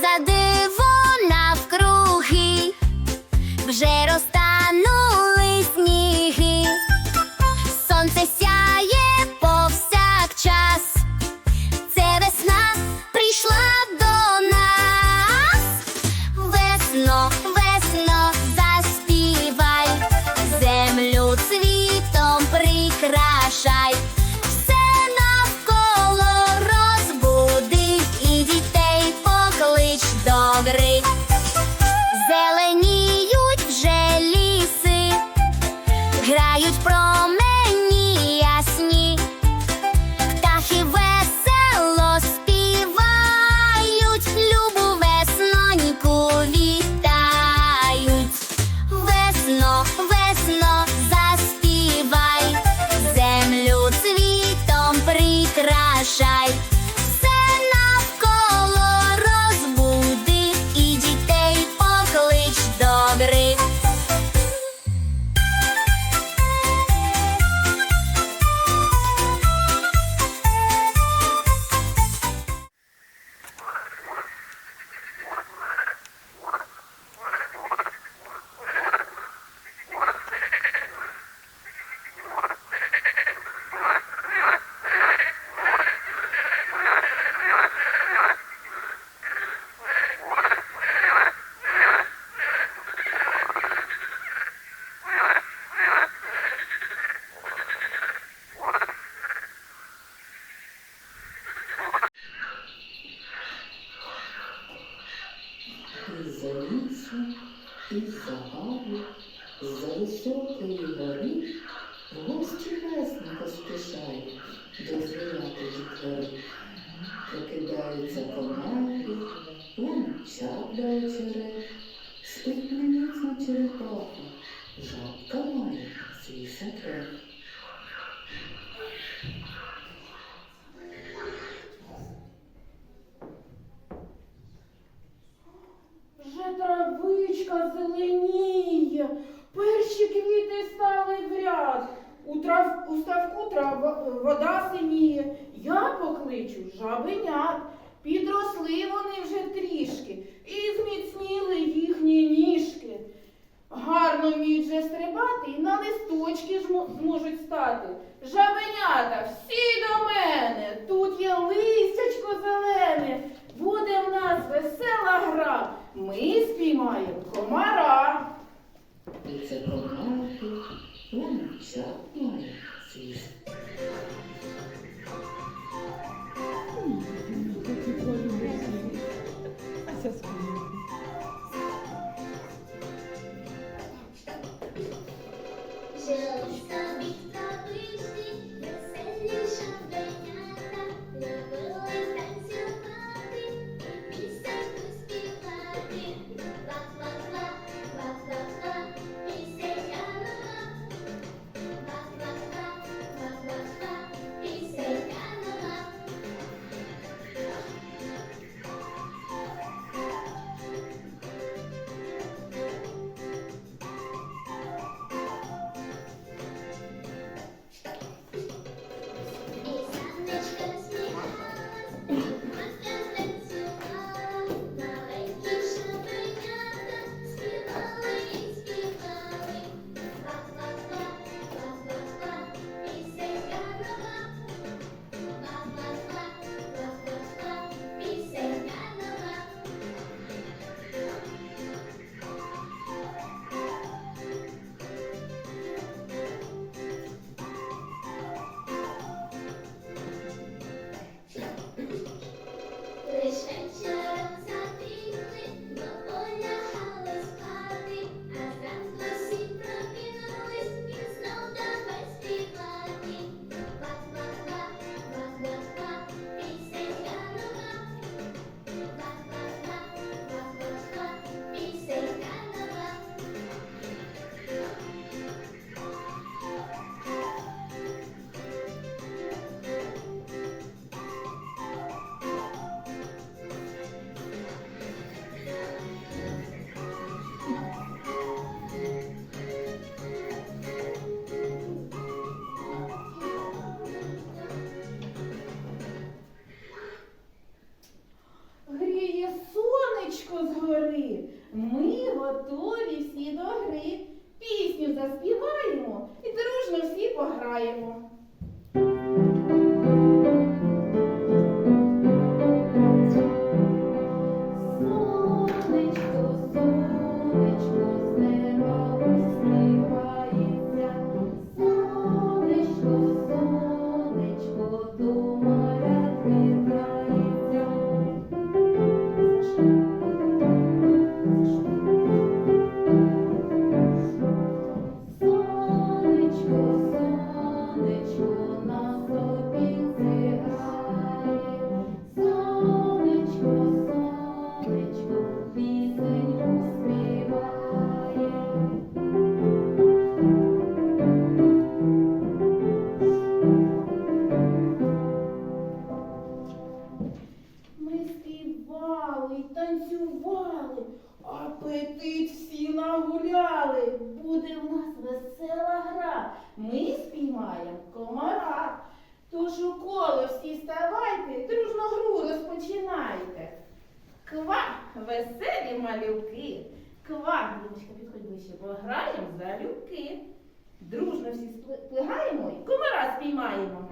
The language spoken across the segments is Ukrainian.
за диво танцювали, апетит всі нагуляли. Буде в нас весела гра. Ми спіймаємо комара. Тож у коло всі ставайте, дружно гру розпочинайте. Ква, веселі малюки. Ква, Дімочка, підходь ближче, пограємо за люки. Дружно всі сплигаємо і комара спіймаємо.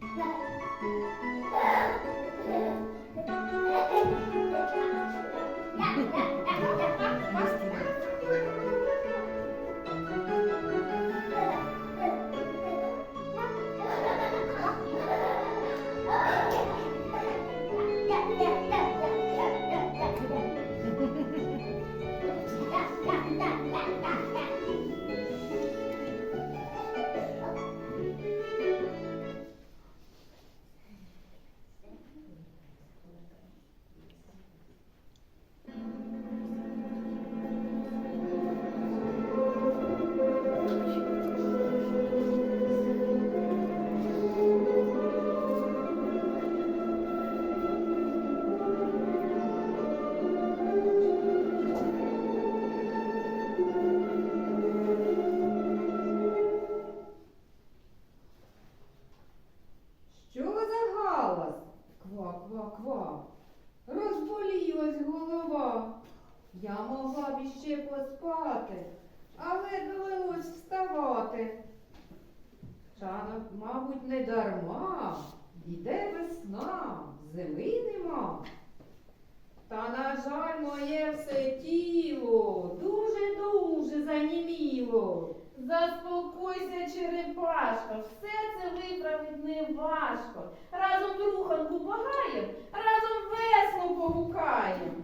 Що Ква, ква, ква. Розболілась голова. Я могла б іще поспати, але довелось вставати. Та, мабуть, не дарма. Іде весна, зими нема. Та, на жаль, моє все тіло дуже-дуже заніміло. Заспокойся, черепашка, все це виправить не важко. Разом руханку багаєм, разом весну погукаєм.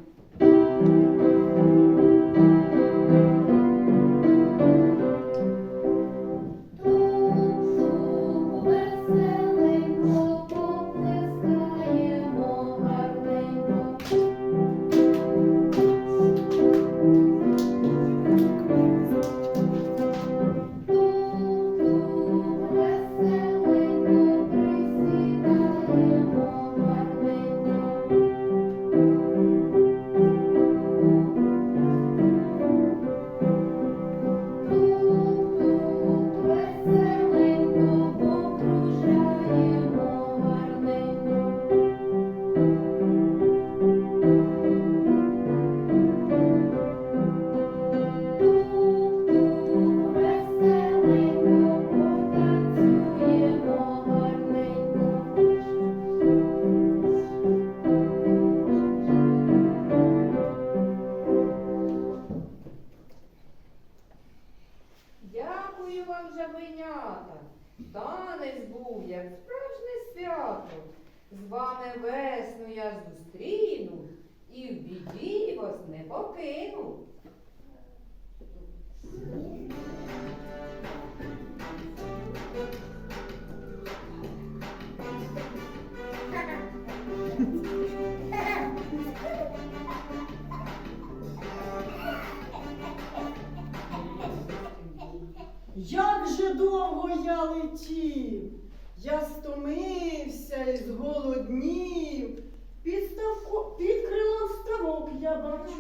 Як же довго я летів, я стомився і зголоднів. Під, ставко, під крилом ставок я бачу,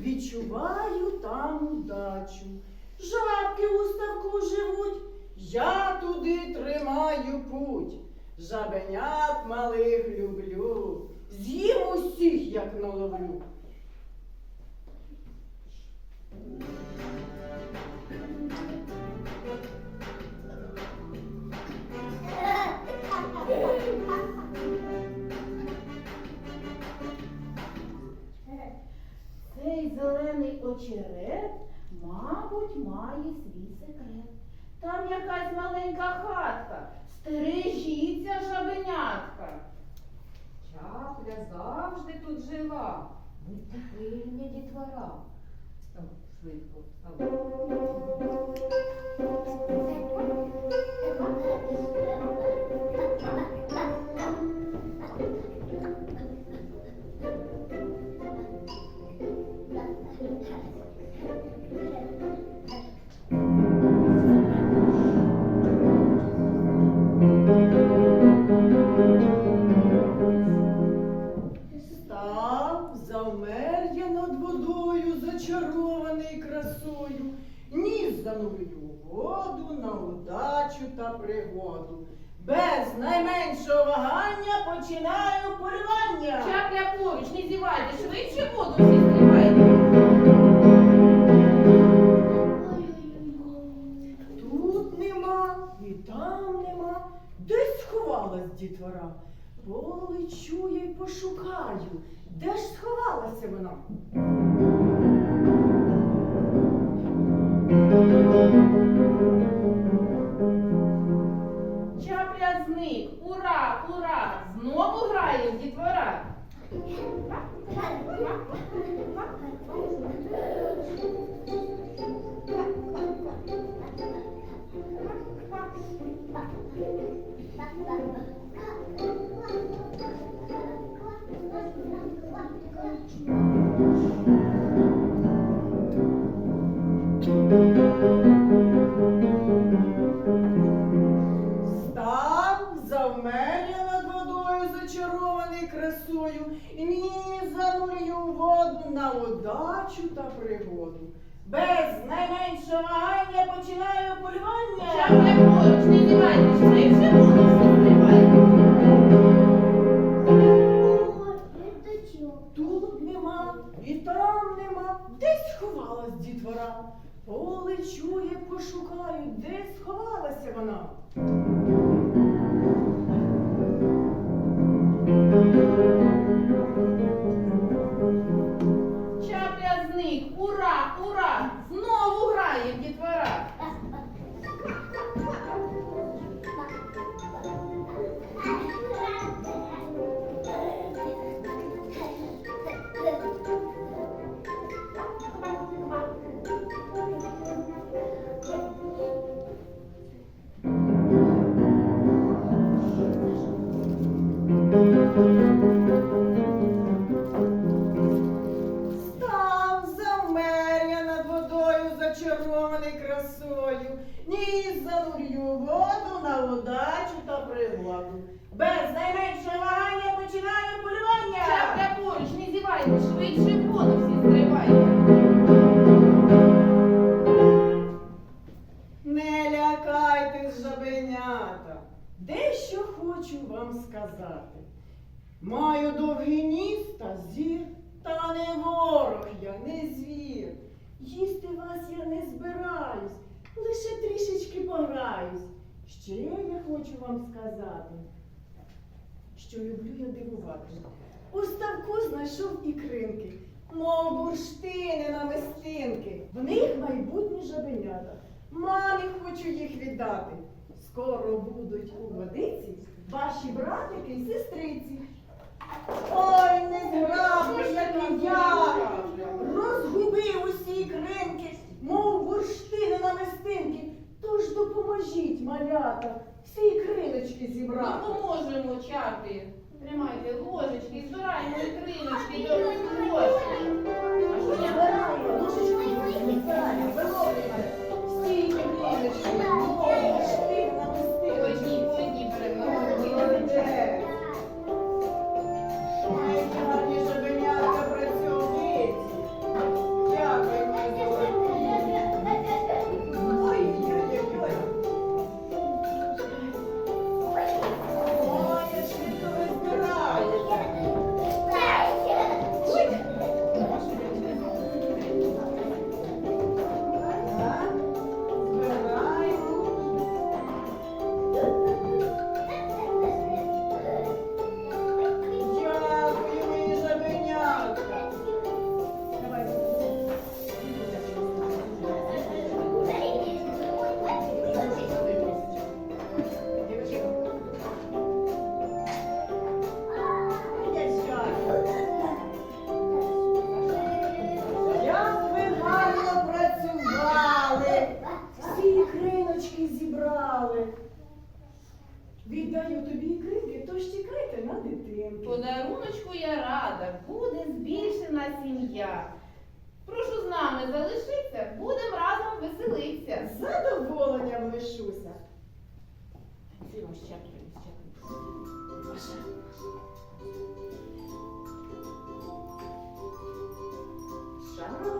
відчуваю там удачу. Жабки у ставку живуть, я туди тримаю путь. Жабенят малих люблю, Якась маленька хатка. Стережіться, жабенятка. Чапля завжди тут жила. Будьте пильні, дітвора. там швидко. вставай. Починаю полювання. Чапля поруч, не зівайте, швидше воду всі стрибайте. Тут нема, і там нема, десь сховалась дітвора. Полечу я й пошукаю, де ж сховалася вона? Чапля Ура, ура! Знову граємо дітвора. Thank you. Удачу та пригоду. Без найменшого вагання починаю полювання. Поруч, не зівайте, швидше воду всі стрибайте. Тут нема, і там нема, десь сховалась дітвора. Полечу я пошукаю, де сховалася вона. Маю довгий ніс та зір, та не ворог я, не звір. Їсти вас я не збираюсь, лише трішечки пограюсь. Ще я хочу вам сказати, що люблю я дивувати. У ставку знайшов ікринки, мов бурштини на мистинки. В них майбутні жабенята. Мамі хочу їх віддати. Скоро будуть у водиці ваші братики й сестриці. Ой, незграбний, як і я, розгубив усі ікринки, мов бурштини на мистинки. Тож допоможіть, малята, всі криночки зібрати. Допоможемо чапі. Тримайте ложечки, збираємо криночки, до ложки. А що я? Збираємо, ложечки, збираємо, виловлюємо. Всі ікриночки, мов Подаруночку я рада, буде збільшена сім'я. Прошу з нами залишитися, будемо разом веселитися. З задоволенням лишуся. Танцюємо ще Ваша. Шара.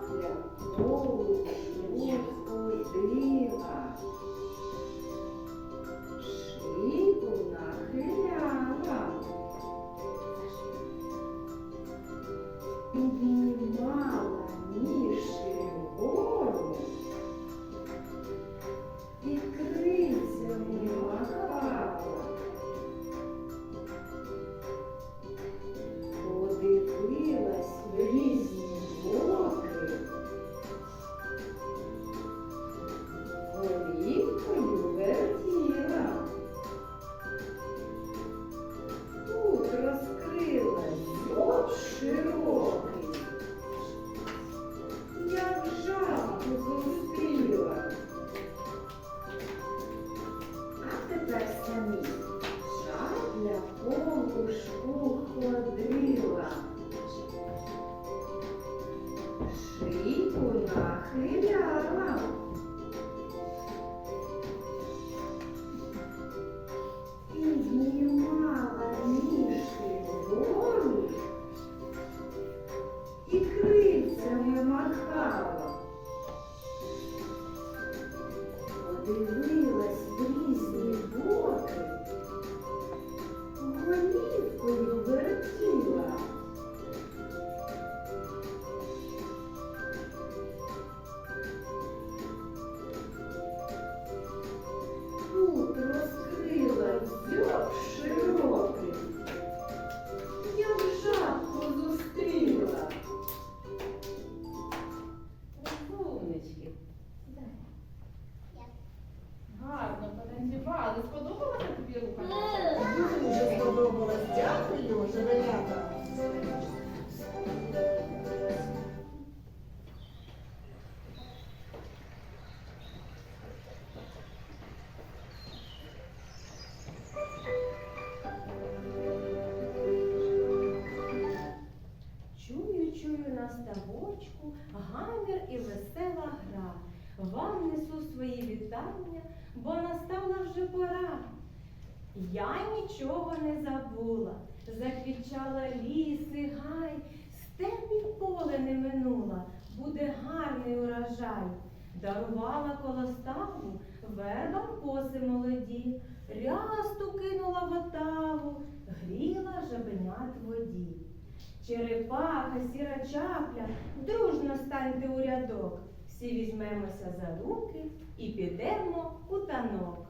Дарувала колоставу вербам коси молоді, рясту кинула в отаву, гріла жабенят воді. Черепаха, сіра чапля, дружно станьте у рядок. Всі візьмемося за руки і підемо у танок.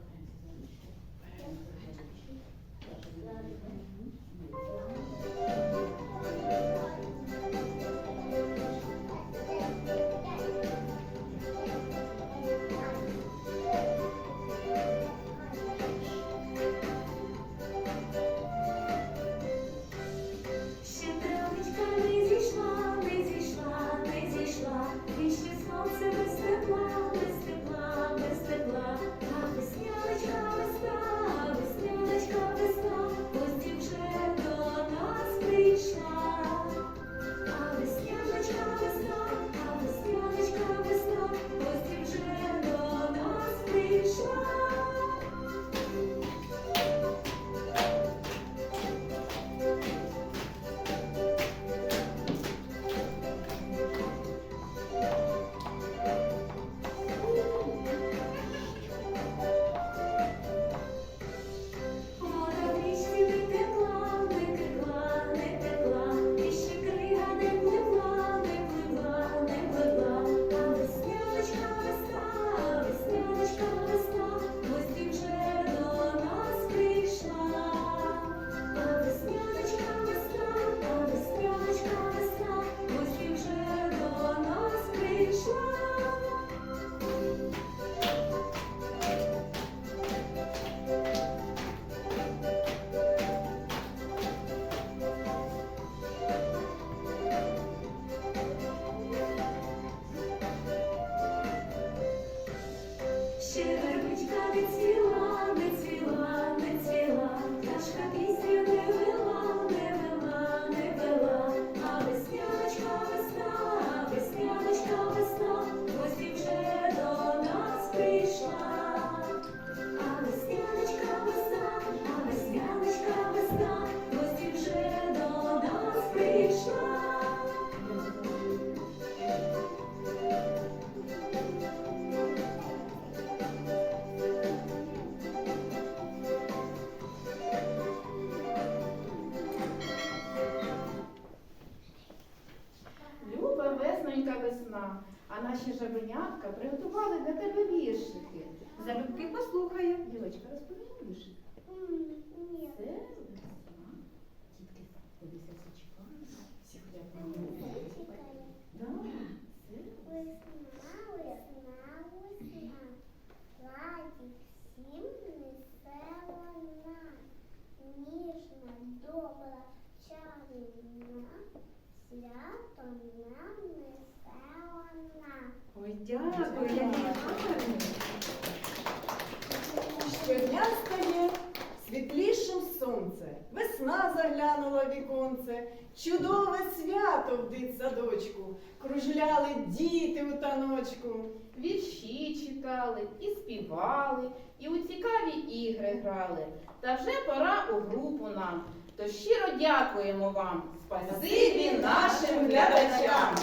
Жабенятка приготували для тебе віршики. Залюбки послухаю. Дівочка, розповідай віршик. Ні. Це. Дітки, дивися, всі чекають. Всі. Да, несе вона, ніжна, добра, чарівна, свято нам несе вона. Ой, дякую, гарні. Щодня стає світлішим сонце, весна заглянула віконце, чудове свято в дитсадочку, кружляли діти у таночку. Вірші читали, і співали, і у цікаві ігри грали. Та вже пора у групу нам. То щиро дякуємо вам. Спасибі нашим глядачам.